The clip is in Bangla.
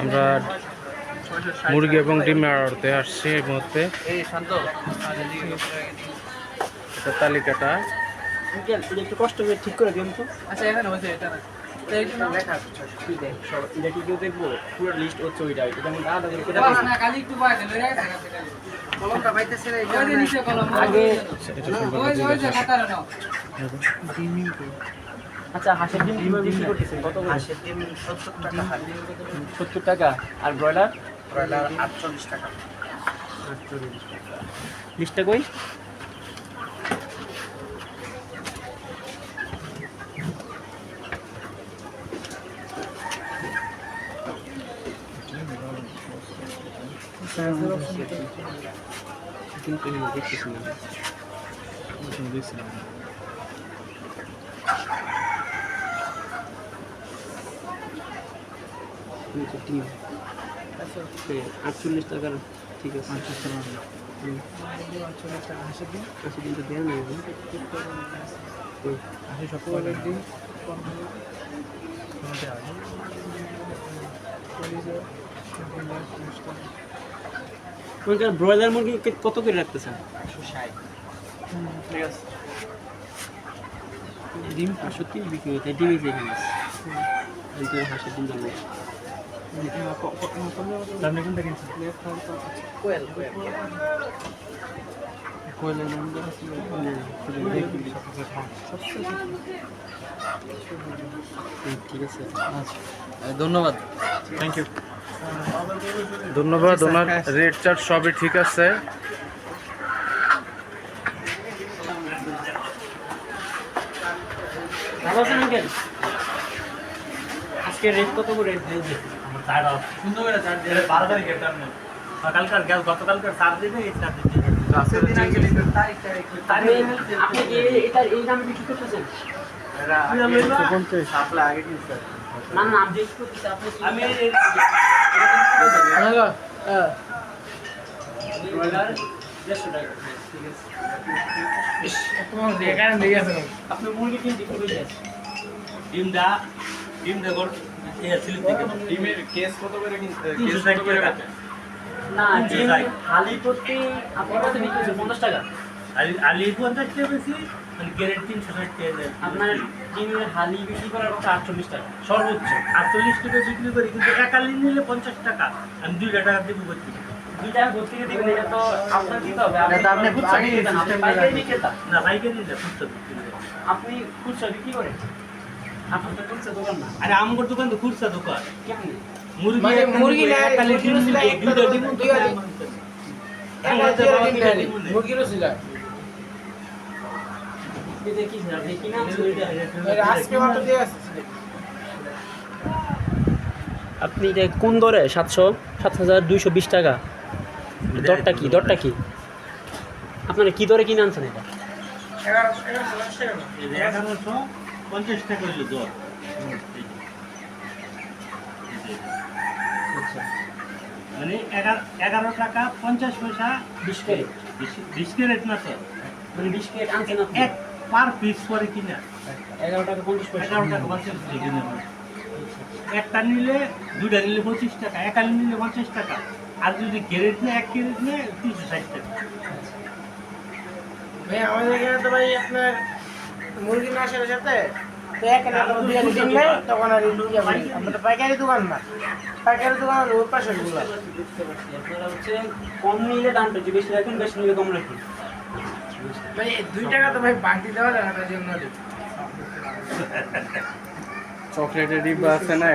আমরা মুরগি এবং ডিমের আড়তে আসছি এই মুহূর্তে। এটা তালিকাটা। একটু কষ্ট করে ঠিক করে দিন তো। আচ্ছা এখানে হয়েছে এটা আগে আচ্ছা হাঁসের ডিম কীভাবে বিক্রি করতেছেন? কত করে? হাঁসের ডিম সত্তর টাকা হালি সত্তর টাকা। আর ব্রয়লার? ব্রয়লার আটচল্লিশ টাকা। লিস্টটা কই? কিন্তু আমি দেখতেছি আটচল্লিশ টাকার ঠিক আছে। হুম। আচ্ছা ডিমটা দেওয়া নেই ওইখানে ব্রয়লার মুরগি কত করে রাখতেছেন? ঠিক আছে ডিম পাঁচশো তিন বিক্রি হতে ডিমই যে কিন্তু হাঁসের ডিম দাম কোনটা কিনছেন কোয়েল কোয়েল কোয়েলের ঠিক আছে ধন্যবাদ। থ্যাংক ইউ ধন্যবাদ ওনার রেট চার্ট সবই ঠিক আছে। আজকে রেট কত করে? দিয়েছে সুন্দর করে চার দিয়ে বারো তারিখের দাম নেই কালকার গ্যাস গতকালকার চার দিনে এই চার দিন আপনি আপনি কি এটা এই দামে বিক্রি করতেছেন? না না আমি আমি আপনি মুরগি কিনে বিক্রি করে দেন ডিমটা ডিম দেখো এই স্লিপ কেস কত করে কেস কত করে না তিনশো ডিম ষাট। আপনার কাছে বিক্রি হচ্ছে পঞ্চাশ টাকা। আলি আলি পঞ্চাশ টাকা বেশি মানে গ্রেড তিনশো ষাট টাকা আপনার ডিমের হালি বিক্রি করার কথা আটচল্লিশ টাকা। সর্বোচ্চ। আটচল্লিশ টাকা বিক্রি করি কিন্তু এক নিলে পঞ্চাশ টাকা। আমি দুইটা টাকা দিব করছি দুই টাকা ভর্তি দিবেন এটা তো আপনার দিতে হবে। এটা আপনি খুচরা বিক্রেতা না, পাইকারি করে বিক্রেতা না পাইকারি নিলে খুচরা আপনি খুচরা বিক্রি করেন? আপনার খুচরা দোকান না। আরে আমার দোকান তো খুচরা দোকান। কেমনি? মুরগি মুরগি ডিম ডিম তো এটা কি আপনি কিনে আজকে মাত্র দিয়ে আসছে। আপনি এটা কোন দরে? সাতশো সাত হাজার দুইশো বিশ টাকা। দরটা কি? দরটা কি? আপনারা কি দরে কিনে আনছেন এটা? পঞ্চাশ টাকা হইল দর। আচ্ছা। মানে এগারো টাকা পঞ্চাশ পয়সা বিশ ক্যারেট বিশ ক্যারেট না তো মানে বিশ ক্যারেট আনছেন এক পার পিস করে কিনা। এগারো টাকা পঞ্চাশ পয়সা। এগারো টাকা পঞ্চাশ পয়সা কিনে। একটা নিলে দুটা নিলে পঁচিশ টাকা এক নিলে পঞ্চাশ টাকা। আর যদি ক্যারেট নেয় এক ক্যারেট নেয় তিনশো ষাট টাকা। ভাই আমাদের এখানে তো ভাই আপনার মুরগি না আসার সাথে তখন আর আমরা তো পাইকারি দোকান না। পাইকারি দোকান ওর পাশে কম নিলে দামটা বেশি রাখুন বেশি নিলে কম রাখুন ভাই দুই টাকা তো ভাই বাড়তি দেওয়া যায় না তার জন্য চকলেটের ডিব্বা আছে না?